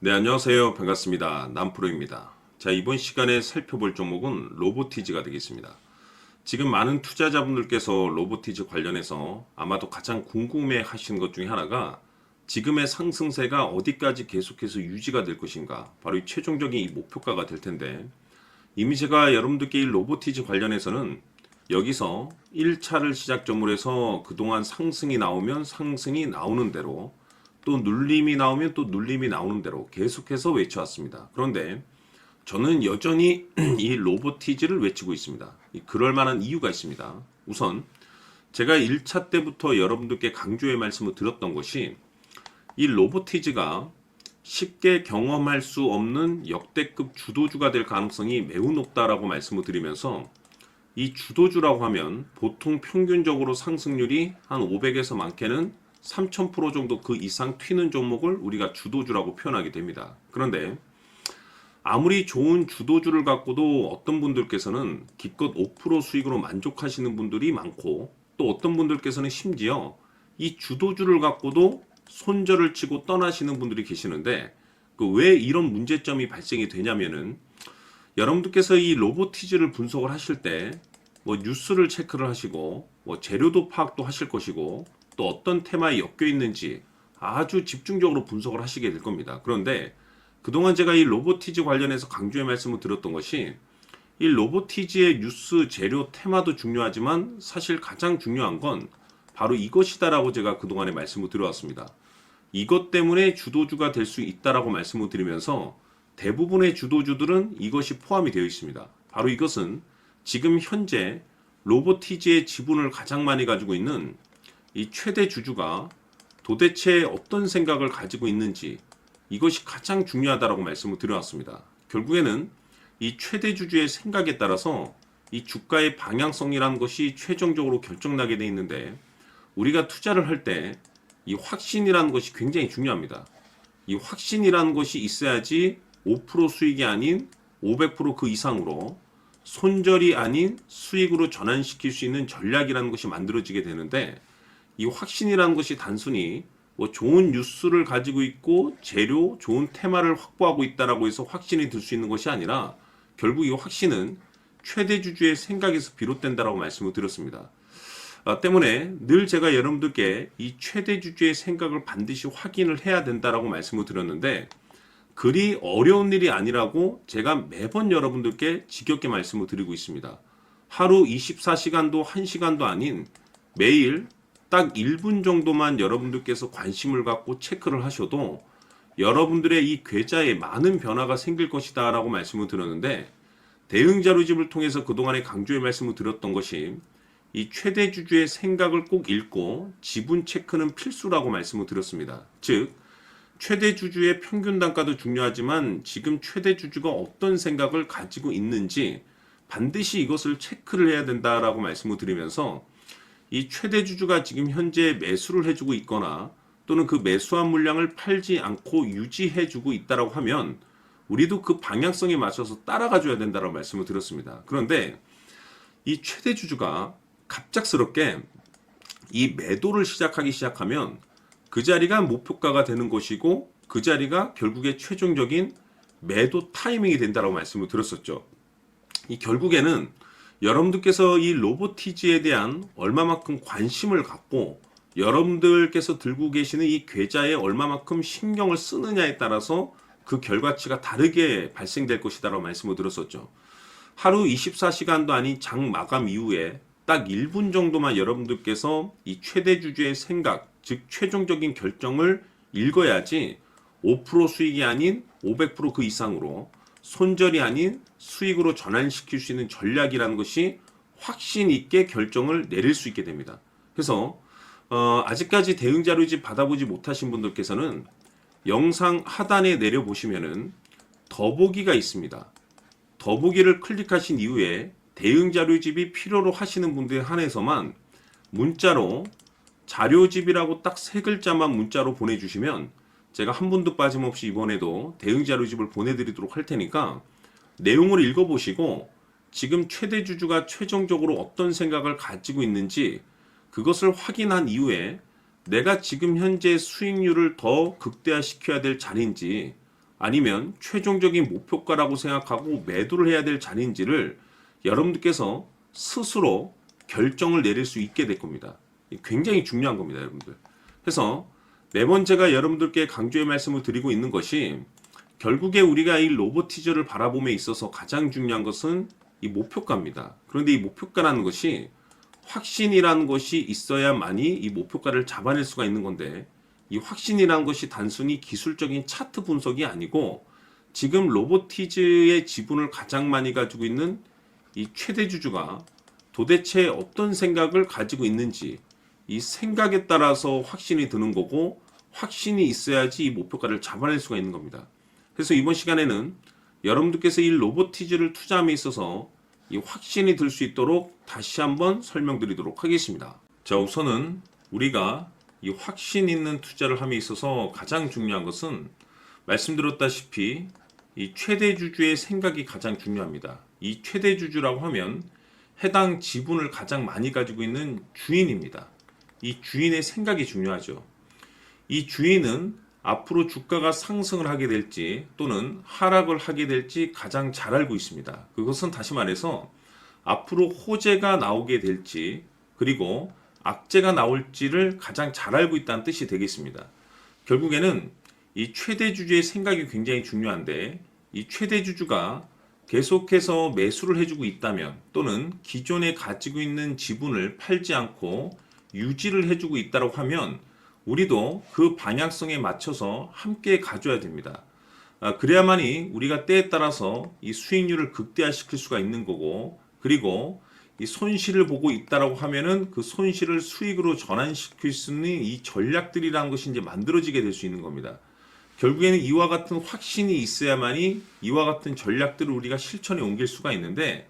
네, 안녕하세요. 반갑습니다. 남프로입니다. 자, 이번 시간에 살펴볼 종목은 로보티즈가 되겠습니다. 지금 많은 투자자분들께서 로보티즈 관련해서 아마도 가장 궁금해 하시는 것 중에 하나가 지금의 상승세가 어디까지 계속해서 유지가 될 것인가. 바로 이 최종적인 이 목표가가 될 텐데 이미 제가 여러분들께 이 로보티즈 관련해서는 여기서 1차를 시작점으로 해서 그동안 상승이 나오면 상승이 나오는 대로 또 눌림이 나오면 또 눌림이 나오는 대로 계속해서 외쳐왔습니다. 그런데 저는 여전히 이 로보티즈를 외치고 있습니다. 이 그럴 만한 이유가 있습니다. 우선 제가 1차 때부터 여러분들께 강조의 말씀을 드렸던 것이 이 로보티즈가 쉽게 경험할 수 없는 역대급 주도주가 될 가능성이 매우 높다라고 말씀을 드리면서 이 주도주라고 하면 보통 평균적으로 상승률이 한 500에서 많게는 3000% 정도 그 이상 튀는 종목을 우리가 주도주라고 표현하게 됩니다. 그런데 아무리 좋은 주도주를 갖고도 어떤 분들께서는 기껏 5% 수익으로 만족하시는 분들이 많고 또 어떤 분들께서는 심지어 이 주도주를 갖고도 손절을 치고 떠나시는 분들이 계시는데 그 왜 이런 문제점이 발생이 되냐면은 여러분들께서 이 로보티즈를 분석을 하실 때 뭐 뉴스를 체크를 하시고 뭐 재료도 파악도 하실 것이고 또 어떤 테마에 엮여 있는지 아주 집중적으로 분석을 하시게 될 겁니다. 그런데 그동안 제가 이 로보티즈 관련해서 강조의 말씀을 드렸던 것이 이 로보티즈의 뉴스 재료 테마도 중요하지만 사실 가장 중요한 건 바로 이것이다라고 제가 그동안에 말씀을 드려왔습니다. 이것 때문에 주도주가 될 수 있다라고 말씀을 드리면서 대부분의 주도주들은 이것이 포함이 되어 있습니다. 바로 이것은 지금 현재 로보티즈의 지분을 가장 많이 가지고 있는 이 최대 주주가 도대체 어떤 생각을 가지고 있는지 이것이 가장 중요하다라고 말씀을 드려왔습니다. 결국에는 이 최대 주주의 생각에 따라서 이 주가의 방향성이라는 것이 최종적으로 결정나게 돼 있는데 우리가 투자를 할 때 이 확신이라는 것이 굉장히 중요합니다. 이 확신이라는 것이 있어야지 5% 수익이 아닌 500%그 이상으로 손절이 아닌 수익으로 전환시킬 수 있는 전략이라는 것이 만들어지게 되는데 이 확신이라는 것이 단순히 뭐 좋은 뉴스를 가지고 있고 재료, 좋은 테마를 확보하고 있다라고 해서 확신이 들 수 있는 것이 아니라 결국 이 확신은 최대 주주의 생각에서 비롯된다라고 말씀을 드렸습니다. 아, 때문에 늘 제가 여러분들께 이 최대 주주의 생각을 반드시 확인을 해야 된다라고 말씀을 드렸는데 그리 어려운 일이 아니라고 제가 매번 여러분들께 지겹게 말씀을 드리고 있습니다. 하루 24시간도 1시간도 아닌 매일 딱 1분 정도만 여러분들께서 관심을 갖고 체크를 하셔도 여러분들의 이 계좌에 많은 변화가 생길 것이다 라고 말씀을 드렸는데 대응 자료집을 통해서 그동안에 강조의 말씀을 드렸던 것이 이 최대 주주의 생각을 꼭 읽고 지분 체크는 필수라고 말씀을 드렸습니다. 즉, 최대 주주의 평균 단가도 중요하지만 지금 최대 주주가 어떤 생각을 가지고 있는지 반드시 이것을 체크를 해야 된다라고 말씀을 드리면서 이 최대 주주가 지금 현재 매수를 해주고 있거나 또는 그 매수한 물량을 팔지 않고 유지해주고 있다라고 하면 우리도 그 방향성에 맞춰서 따라가줘야 된다라고 말씀을 드렸습니다. 그런데 이 최대 주주가 갑작스럽게 이 매도를 시작하기 시작하면 그 자리가 목표가가 되는 것이고 그 자리가 결국에 최종적인 매도 타이밍이 된다라고 말씀을 드렸었죠. 이 결국에는 여러분들께서 이 로보티즈에 대한 얼마만큼 관심을 갖고 여러분들께서 들고 계시는 이 계좌에 얼마만큼 신경을 쓰느냐에 따라서 그 결과치가 다르게 발생될 것이다라고 말씀을 드렸었죠. 하루 24시간도 아닌 장 마감 이후에 딱 1분 정도만 여러분들께서 이 최대 주주의 생각, 즉 최종적인 결정을 읽어야지 5% 수익이 아닌 500%그 이상으로 손절이 아닌 수익으로 전환시킬 수 있는 전략이라는 것이 확신 있게 결정을 내릴 수 있게 됩니다. 그래서 어, 아직까지 대응 자료집 받아보지 못하신 분들께서는 영상 하단에 내려 보시면은 더보기가 있습니다. 더보기를 클릭하신 이후에 대응 자료집이 필요로 하시는 분들에 한해서만 문자로 자료집이라고 딱 세 글자만 문자로 보내주시면 제가 한 분도 빠짐없이 이번에도 대응 자료집을 보내드리도록 할 테니까 내용을 읽어보시고 지금 최대 주주가 최종적으로 어떤 생각을 가지고 있는지 그것을 확인한 이후에 내가 지금 현재 수익률을 더 극대화시켜야 될 자리인지 아니면 최종적인 목표가라고 생각하고 매도를 해야 될 자리인지를 여러분들께서 스스로 결정을 내릴 수 있게 될 겁니다. 굉장히 중요한 겁니다, 여러분들. 그래서 매번 제가 여러분들께 강조의 말씀을 드리고 있는 것이 결국에 우리가 이 로보티저를 바라봄에 있어서 가장 중요한 것은 이 목표가입니다. 그런데 이 목표가라는 것이 확신이라는 것이 있어야만이 이 목표가를 잡아낼 수가 있는 건데 이 확신이라는 것이 단순히 기술적인 차트 분석이 아니고 지금 로보티즈의 지분을 가장 많이 가지고 있는 이 최대 주주가 도대체 어떤 생각을 가지고 있는지 이 생각에 따라서 확신이 드는 거고 확신이 있어야지 이 목표가를 잡아낼 수가 있는 겁니다. 그래서 이번 시간에는 여러분들께서 이 로보티즈를 투자함에 있어서 이 확신이 들 수 있도록 다시 한번 설명드리도록 하겠습니다. 자, 우선은 우리가 이 확신 있는 투자를 함에 있어서 가장 중요한 것은 말씀드렸다시피 이 최대 주주의 생각이 가장 중요합니다. 이 최대 주주라고 하면 해당 지분을 가장 많이 가지고 있는 주인입니다. 이 주인의 생각이 중요하죠. 이 주인은 앞으로 주가가 상승을 하게 될지 또는 하락을 하게 될지 가장 잘 알고 있습니다. 그것은 다시 말해서 앞으로 호재가 나오게 될지 그리고 악재가 나올지를 가장 잘 알고 있다는 뜻이 되겠습니다. 결국에는 이 최대 주주의 생각이 굉장히 중요한데 이 최대 주주가 계속해서 매수를 해주고 있다면 또는 기존에 가지고 있는 지분을 팔지 않고 유지를 해주고 있다고 하면 우리도 그 방향성에 맞춰서 함께 가져야 됩니다. 아, 그래야만이 우리가 때에 따라서 이 수익률을 극대화시킬 수가 있는 거고 그리고 이 손실을 보고 있다라고 하면은 그 손실을 수익으로 전환시킬 수 있는 이 전략들이라는 것이 이제 만들어지게 될 수 있는 겁니다. 결국에는 이와 같은 확신이 있어야만이 이와 같은 전략들을 우리가 실천에 옮길 수가 있는데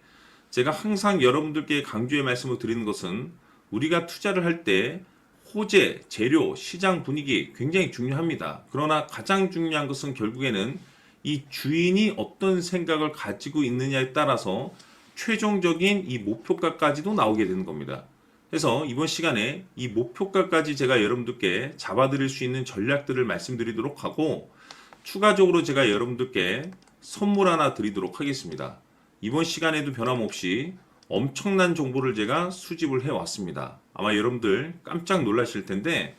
제가 항상 여러분들께 강조의 말씀을 드리는 것은 우리가 투자를 할 때 호재, 재료, 시장 분위기 굉장히 중요합니다. 그러나 가장 중요한 것은 결국에는 이 주인이 어떤 생각을 가지고 있느냐에 따라서 최종적인 이 목표가까지도 나오게 되는 겁니다. 그래서 이번 시간에 이 목표가까지 제가 여러분들께 잡아드릴 수 있는 전략들을 말씀드리도록 하고 추가적으로 제가 여러분들께 선물 하나 드리도록 하겠습니다. 이번 시간에도 변함없이 엄청난 정보를 제가 수집을 해 왔습니다. 아마 여러분들 깜짝 놀라실 텐데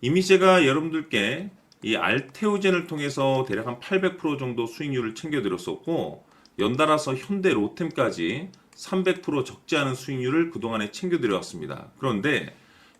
이미 제가 여러분들께 이 알테오젠을 통해서 대략 한 800% 정도 수익률을 챙겨드렸었고 연달아서 현대 로템까지 300% 적지 않은 수익률을 그동안에 챙겨드려왔습니다. 그런데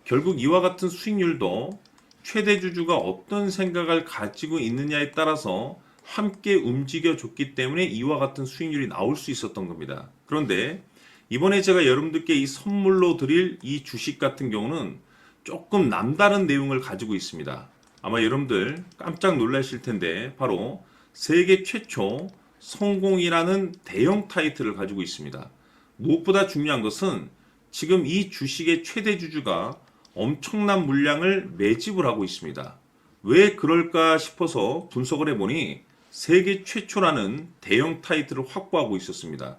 결국 이와 같은 수익률도 최대 주주가 어떤 생각을 가지고 있느냐에 따라서 함께 움직여 줬기 때문에 이와 같은 수익률이 나올 수 있었던 겁니다. 그런데 이번에 제가 여러분들께 이 선물로 드릴 이 주식 같은 경우는 조금 남다른 내용을 가지고 있습니다. 아마 여러분들 깜짝 놀라실 텐데 바로 세계 최초 성공이라는 대형 타이틀을 가지고 있습니다. 무엇보다 중요한 것은 지금 이 주식의 최대 주주가 엄청난 물량을 매집을 하고 있습니다. 왜 그럴까 싶어서 분석을 해보니 세계 최초라는 대형 타이틀을 확보하고 있었습니다.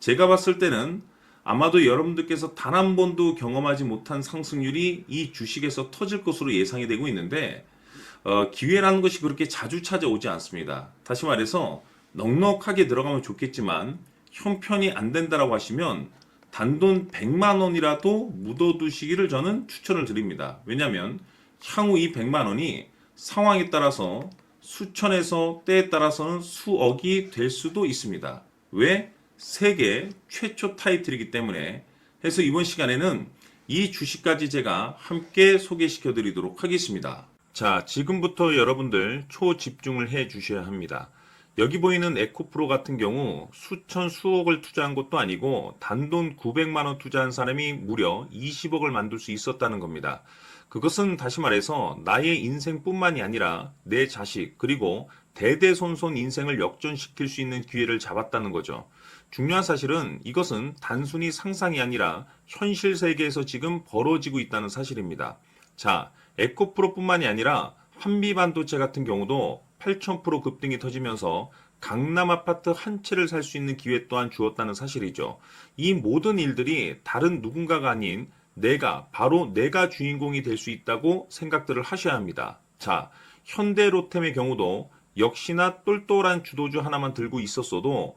제가 봤을 때는 아마도 여러분들께서 단 한 번도 경험하지 못한 상승률이 이 주식에서 터질 것으로 예상이 되고 있는데 어, 기회라는 것이 그렇게 자주 찾아오지 않습니다. 다시 말해서 넉넉하게 들어가면 좋겠지만 형편이 안 된다라고 하시면 단돈 100만 원이라도 묻어두시기를 저는 추천을 드립니다. 왜냐하면 향후 이 100만 원이 상황에 따라서 수천에서 때에 따라서는 수억이 될 수도 있습니다. 왜? 세계 최초 타이틀이기 때문에 해서 이번 시간에는 이 주식까지 제가 함께 소개시켜 드리도록 하겠습니다. 자, 지금부터 여러분들 초집중을 해 주셔야 합니다. 여기 보이는 에코프로 같은 경우 수천 수억을 투자한 것도 아니고 단돈 900만 원 투자한 사람이 무려 20억을 만들 수 있었다는 겁니다. 그것은 다시 말해서 나의 인생뿐만이 아니라 내 자식 그리고 대대손손 인생을 역전시킬 수 있는 기회를 잡았다는 거죠. 중요한 사실은 이것은 단순히 상상이 아니라 현실 세계에서 지금 벌어지고 있다는 사실입니다. 자, 에코프로뿐만이 아니라 한미반도체 같은 경우도 8,000% 급등이 터지면서 강남 아파트 한 채를 살 수 있는 기회 또한 주었다는 사실이죠. 이 모든 일들이 다른 누군가가 아닌 내가 바로 내가 주인공이 될 수 있다고 생각들을 하셔야 합니다. 자, 현대 로템의 경우도 역시나 똘똘한 주도주 하나만 들고 있었어도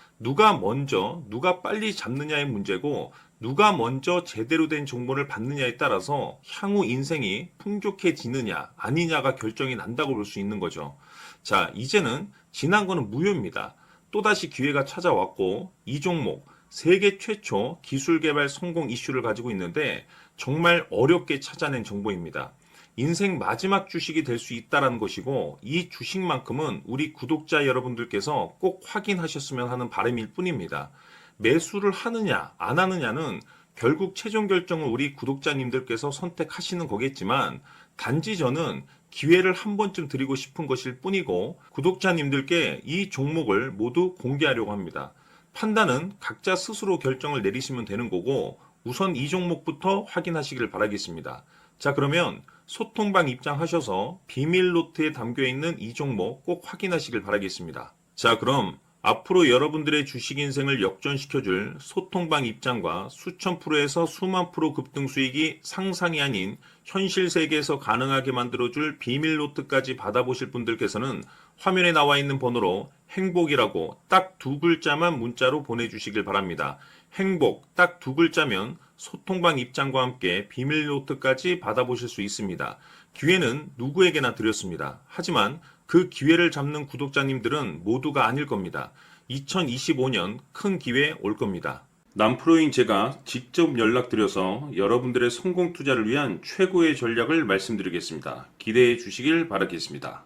누가 먼저, 누가 빨리 잡느냐의 문제고, 누가 먼저 제대로 된 정보를 받느냐에 따라서 향후 인생이 풍족해지느냐, 아니냐가 결정이 난다고 볼 수 있는 거죠. 자, 이제는 지난 거는 무효입니다. 또다시 기회가 찾아왔고, 이 종목, 세계 최초 기술 개발 성공 이슈를 가지고 있는데, 정말 어렵게 찾아낸 정보입니다. 인생 마지막 주식이 될 수 있다라는 것이고 이 주식만큼은 우리 구독자 여러분들께서 꼭 확인하셨으면 하는 바람일 뿐입니다. 매수를 하느냐 안 하느냐는 결국 최종 결정을 우리 구독자님들께서 선택하시는 거겠지만 단지 저는 기회를 한 번쯤 드리고 싶은 것일 뿐이고 구독자님들께 이 종목을 모두 공개하려고 합니다. 판단은 각자 스스로 결정을 내리시면 되는 거고 우선 이 종목부터 확인하시기를 바라겠습니다. 자, 그러면 소통방 입장하셔서 비밀 노트에 담겨 있는 이 종목 꼭 확인하시길 바라겠습니다. 자, 그럼 앞으로 여러분들의 주식 인생을 역전시켜줄 소통방 입장과 수천 프로에서 수만 프로 급등 수익이 상상이 아닌 현실 세계에서 가능하게 만들어줄 비밀 노트까지 받아보실 분들께서는 화면에 나와 있는 번호로 행복이라고 딱 두 글자만 문자로 보내주시길 바랍니다. 행복 딱 두 글자면 소통방 입장과 함께 비밀 노트까지 받아보실 수 있습니다. 기회는 누구에게나 드렸습니다. 하지만 그 기회를 잡는 구독자님들은 모두가 아닐 겁니다. 2025년 큰 기회 올 겁니다. 남프로인 제가 직접 연락드려서 여러분들의 성공 투자를 위한 최고의 전략을 말씀드리겠습니다. 기대해 주시길 바라겠습니다.